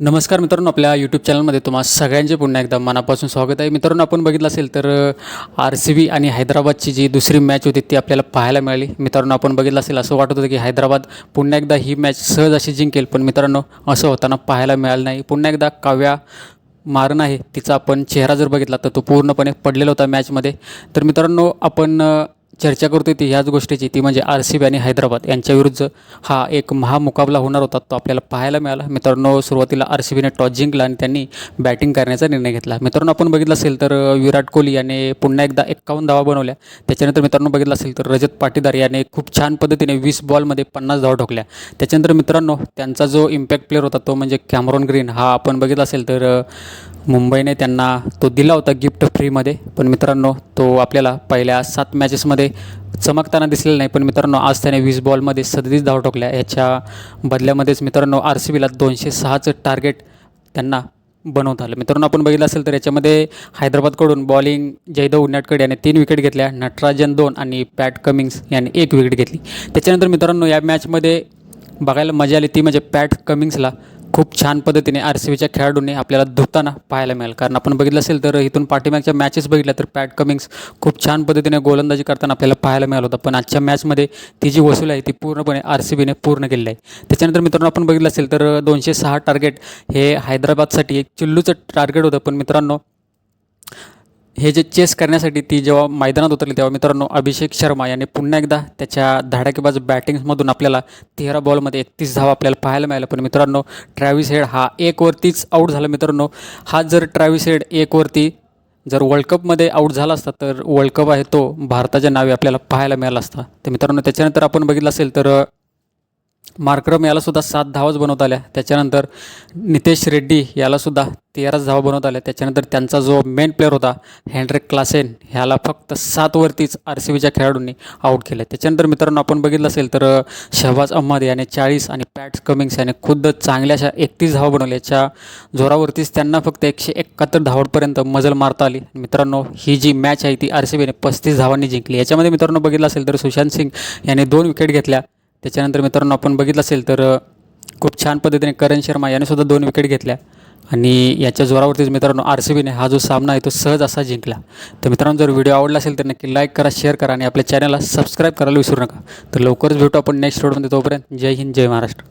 नमस्कार मित्रांनो आपल्या यूट्यूब चॅनलमध्ये तुम्हा सगळ्यांचे पुन्हा एकदा मनापासून स्वागत आहे. मित्रांनो आपण बघितलं असेल तर आर सी बी आणि हैदराबादची जी दुसरी मॅच होती ती आपल्याला पाहायला मिळाली. मित्रांनो आपण बघितलं असेल असं वाटत होतं की हैदराबाद पुन्हा एकदा ही मॅच सहज अशी जिंकेल पण मित्रांनो असं होताना पाहायला मिळालं नाही. पुन्हा एकदा काव्या मारण आहे तिचा आपण चेहरा जर बघितला तर तो पूर्णपणे पडलेला होता मॅचमध्ये तर मित्रांनो आपण चर्चा करतोय ती ह्याच गोष्टीची. ती म्हणजे आर सी बी आणि हैदराबाद यांच्याविरुद्ध हा एक महामुकाबला होणार होता तो आपल्याला पाहायला मिळाला. मित्रांनो सुरुवातीला आर सी बीने टॉस जिंकला आणि त्यांनी बॅटिंग करण्याचा निर्णय घेतला. मित्रांनो आपण बघितलं असेल तर विराट कोहली याने पुन्हा एकदा एक्कावन्न धावा बनवल्या. त्याच्यानंतर मित्रांनो बघितलं असेल तर रजत पाटीदार याने खूप छान पद्धतीने वीस बॉलमध्ये पन्नास धावा ठोकल्या. त्याच्यानंतर मित्रांनो त्यांचा जो इम्पॅक्ट प्लेअर होता तो म्हणजे कॅमरॉन ग्रीन. हा आपण बघितला असेल तर मुंबईने त्यांना तो दिला होता गिफ्ट फ्रीमध्ये पण मित्रांनो तो आपल्याला पहिल्या सात मॅचेसमध्ये चमकताना दिसलेला नाही. पण मित्रांनो आज त्याने वीस बॉलमध्ये सदतीस धाव ठोकल्या. याच्या बदल्यामध्येच मित्रांनो आर सी बीला दोनशे सहाचं टार्गेट त्यांना बनवत आलं. मित्रांनो आपण बघितलं असेल तर याच्यामध्ये हैदराबादकडून बॉलिंग जयदेव उन्नाटकडे याने तीन विकेट घेतल्या. नटराजन दोन आणि पॅट कमिंग्स याने एक विकेट घेतली. त्याच्यानंतर मित्रांनो या मॅचमध्ये बघायला मजा आली. ती म्हणजे पॅट कमिंग्सला खूप छान पद्धतीने आर सी बीच्या खेळाडूंनी आपल्याला धुताना पाहायला मिळेल. कारण आपण बघितलं असेल तर इथून पाठीमागच्या मॅचेस बघितल्या तर पॅट कमिंग्स खूप छान पद्धतीने गोलंदाजी करताना आपल्याला पाहायला मिळालं होतं. पण आजच्या मॅचमध्ये ती जी वसूल आहे ती पूर्णपणे आर सी बीने पूर्ण केलेली आहे. त्याच्यानंतर मित्रांनो आपण बघितलं असेल तर दोनशे सहा टार्गेट हे हैदराबादसाठी एक चिल्लूचं टार्गेट होतं. पण मित्रांनो हे जे चेस करण्यासाठी ती जेव्हा मैदानात उतरली तेव्हा मित्रांनो अभिषेक शर्मा याने पुन्हा एकदा त्याच्या धाडाकेबाज बॅटिंगमधून आपल्याला तेरा बॉलमध्ये एकतीस धावा आपल्याला पाहायला मिळाला पण मित्रांनो ट्रॅव्हिस हेड हा एकवरतीच आऊट झाला मित्रांनो. हा जर ट्रॅव्हिस हेड एकवरती जर वर्ल्ड कपमध्ये आऊट झाला असता तर वर्ल्ड कप आहे तो भारताच्या नावे आपल्याला पाहायला मिळाला असता. तर मित्रांनो त्याच्यानंतर आपण बघितलं असेल तर मार्क्रम यालासुद्धा सात धावाच बनवत आल्या. त्याच्यानंतर नितेश रेड्डी यालासुद्धा तेराच धावा बनवत आल्या. त्याच्यानंतर त्यांचा जो मेन प्लेअर होता हेनरिक क्लासेन ह्याला फक्त सातवरतीच आर सी बीच्या खेळाडूंनी आऊट केलं. त्याच्यानंतर मित्रांनो आपण बघितलं असेल तर शहबाज अहमद याने चाळीस आणि पॅट्स कमिंग्स याने खुद्द चांगल्याशा एकतीस धावा बनवल्या. याच्या जोरावरतीच त्यांना फक्त एकशे एकाहत्तर धावांपर्यंत मजल मारता आली. मित्रांनो ही जी मॅच आहे ती आर सी बीने पस्तीस धावांनी जिंकली. याच्यामध्ये मित्रांनो बघितलं असेल तर सुशांत सिंग याने दोन विकेट घेतल्या. त्याच्यानंतर मित्रांनो आपण बघितलं असेल तर खूप छान पद्धतीने करण शर्मा याने सुद्धा दोन विकेट घेतल्या. आणि याच्या जोरावरतीच मित्रांनो आर सी बीने हा जो सामना आहे तो सहज असा जिंकला. तर मित्रांनो जर व्हिडिओ आवडला असेल तर नक्की लाईक करा शेअर करा आणि आपल्या चॅनलला सबस्क्राईब करायला विसरू नका. तर लवकरच भेटू आपण नेक्स्ट रोडमध्ये तोपर्यंत. जय हिंद जय महाराष्ट्र.